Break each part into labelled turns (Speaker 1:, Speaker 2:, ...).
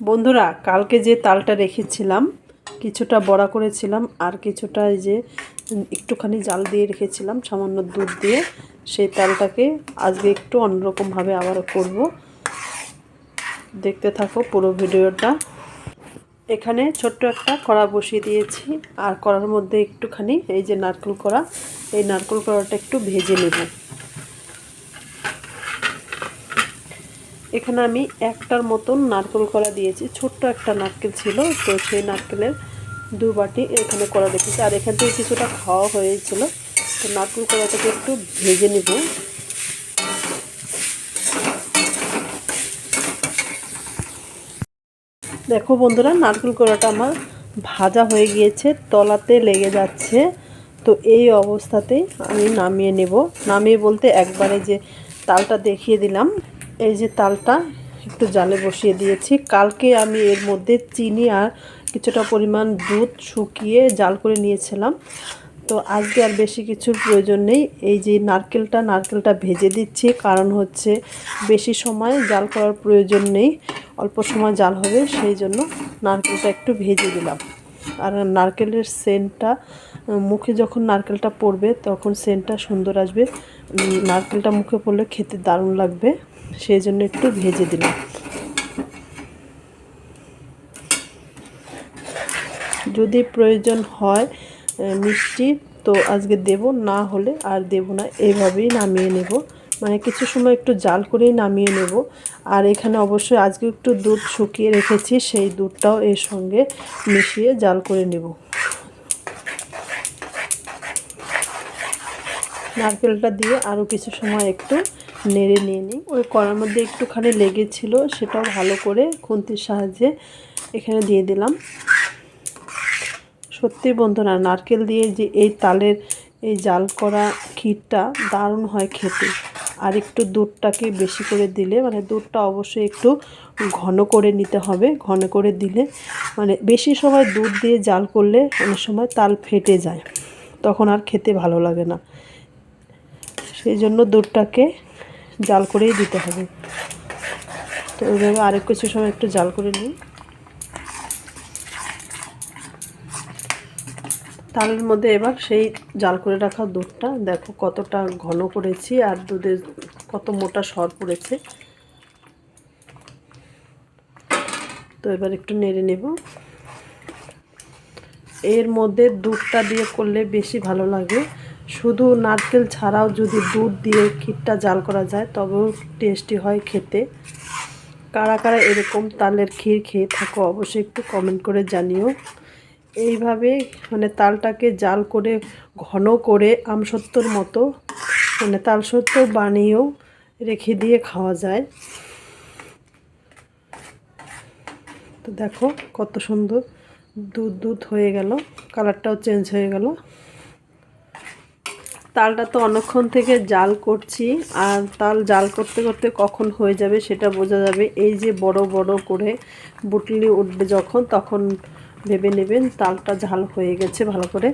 Speaker 1: বন্ধুরা, কালকে যে তালটা রেখেছিলাম, কিছুটা বড়া করেছিলাম আর কিছুটা এই যে একটুখানি জাল দিয়ে রেখেছিলাম, সামান্য দুধ দিয়ে, সেই তালটাকে আজকে একটু অন্যরকমভাবে আবার করব। দেখতে থাকো পুরো ভিডিওটা। এখানে ছোট্ট একটা কড়া বসিয়ে দিয়েছি আর কড়ার মধ্যে একটুখানি এই যে নারকেল কড়া, এই নারকেল কড়াটা একটু ভেজে নেব। এখানে আমি একটার মতন নারকেল কড়া দিয়েছি। ছোট্ট একটা নারকেল ছিল, তো সেই নারকেলের দু বাটি এখানে কড়া রেখেছি আর এখান থেকে কিছুটা খাওয়া হয়েছিল। তো নারকেল কড়াটাকে একটু ভেজে নেব। দেখো বন্ধুরা, নারকেল কড়াটা আমার ভাজা হয়ে গিয়েছে, তলাতে লেগে যাচ্ছে। তো এই অবস্থাতেই আমি নামিয়ে নেব। নামিয়ে বলতে একবারে যে তালটা দেখিয়ে দিলাম এই যে তালটা একটু জালে বসিয়ে দিয়েছি। কালকে আমি এর মধ্যে চিনি আর কিছুটা পরিমাণ দুধ শুকিয়ে জাল করে নিয়েছিলাম। তো আজকে আর বেশি কিছুর প্রয়োজন নেই। এই যে নারকেলটা নারকেলটা ভেজে দিচ্ছি। কারণ হচ্ছে বেশি সময় জাল করার প্রয়োজন নেই। অল্প সময় জাল হবে, সেই জন্য নারকেলটা একটু ভেজে দিলাম। আর নারকেলের সেন্টটা, মুখে যখন নারকেলটা পড়বে তখন সেন্টটা সুন্দর আসবে। নারকেলটা মুখে পড়লে খেতে দারুণ লাগবে। সেই জন্য একটু ভেজে দিলাম। যদি প্রয়োজন হয় মিষ্টি, তো আজকে দেব, না হলে আর দেব না। এইভাবেই নামিয়ে নেব। মানে কিছু সময় একটু জাল করেই নামিয়ে নেব। আর এখানে অবশ্যই আজকে একটু দুধ শুকিয়ে রেখেছি, সেই দুধটাও এর সঙ্গে মিশিয়ে জাল করে নেব। নারকেলটা দিয়ে আরও কিছু সময় একটু নেড়ে নিয়ে নিই। ওই কড়ার মধ্যে একটুখানি লেগেছিল, সেটাও ভালো করে খুন্তির সাহায্যে এখানে দিয়ে দিলাম। সত্যি বন্ধুরা নারকেল দিয়ে যে এই তালের এই জাল করা ক্ষীরটা দারুণ হয় খেতে। আর একটু দুধটাকে বেশি করে দিলে মানে দুধটা অবশ্যই একটু ঘন করে নিতে হবে, ঘন করে দিলে মানে বেশি সময় দুধ দিয়ে জাল করলে অনেক সময় তাল ফেটে যায়, তখন আর খেতে ভালো লাগে না। সেই জন্য দুধটাকে জাল করেই দিতে হবে। তো ওইভাবে আরেক কিছু সময় একটু জাল করে নিই। তালের মধ্যে এবার সেই জাল করে রাখা দুধটা, দেখো কতটা ঘন করেছি আর দুধের কত মোটা সর পড়েছে। তো এবার একটু নেড়ে নেব। এর মধ্যে দুধটা দিয়ে করলে বেশি ভালো লাগে। শুধু নারকেল ছাড়াও যদি দুধ দিয়ে ক্ষীরটা জাল করা যায়, তবেও টেস্টি হয় খেতে। কারা কারা এরকম তালের ক্ষীর খেয়ে থাকো, অবশ্যই একটু কমেন্ট করে জানিও। এইভাবে মানে তালটাকে জাল করে, ঘন করে আমসত্বর মতো মানে তাল সত্য বানিয়েও রেখে দিয়ে খাওয়া যায়। তো দেখো কত সুন্দর দুধ দুধ হয়ে গেল কালারটাও চেঞ্জ হয়ে গেল। তালটা তো অনেকক্ষণ থেকে জাল করছি, আর তাল জাল করতে করতে কখন হয়ে যাবে সেটা বোঝা যাবে। এই যে বড় বড় করে বুটলি উঠবে যখন, তখন ভেবে নেবেন তালটা ঝাল হয়ে গেছে ভালো করে।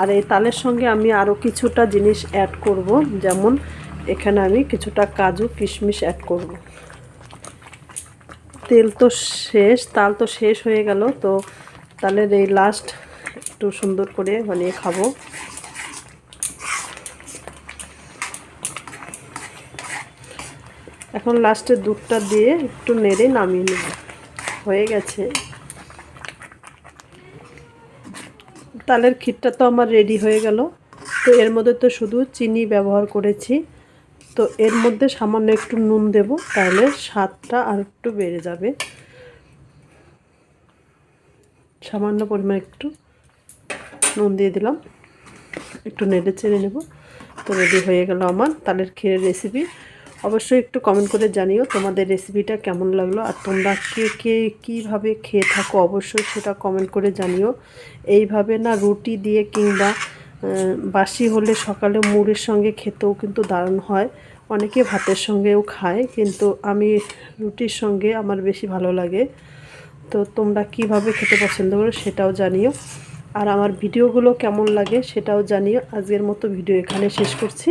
Speaker 1: আর এই তালের সঙ্গে আমি আরও কিছুটা জিনিস অ্যাড করব, যেমন এখানে আমি কিছুটা কাজু কিশমিশ অ্যাড করব। তেল তো শেষ, তাল তো শেষ হয়ে গেল, তো তালের এই লাস্ট একটু সুন্দর করে বানিয়ে খাব। এখন লাস্টে দুধটা দিয়ে একটু নেড়ে নামিয়ে নেব। হয়ে গেছে। তালের ক্ষীরটা তো আমার রেডি হয়ে গেল। তো এর মধ্যে তো শুধু চিনি ব্যবহার করেছি। তো এর মধ্যে সামান্য একটু নুন দেব, তাহলে স্বাদটা আর একটু বেড়ে যাবে। সামান্য পরিমাণ একটু নুন দিয়ে দিলাম। একটু নেড়ে চেড়ে নেব। তো রেডি হয়ে গেল আমার তালের ক্ষীরের রেসিপি অবশ্যই একটু কমেন্ট করে জানিও তোমাদের রেসিপিটা কেমন লাগল আর তোমরা কে কে কীভাবে খেয়ে থাকো অবশ্যই সেটা কমেন্ট করে জানিও। এইভাবে না রুটি দিয়ে কিংবা বাসি হলে সকালে মুড়ির সঙ্গে খেতেও কিন্তু দারুণ হয়। অনেকে ভাতের সঙ্গেও খায়, কিন্তু আমি রুটির সঙ্গে আমার বেশি ভালো লাগে। তো তোমরা কীভাবে খেতে পছন্দ করো সেটাও জানিও। আর আমার ভিডিওগুলো কেমন লাগে সেটাও জানিও। আজকের মতো ভিডিও এখানে শেষ করছি।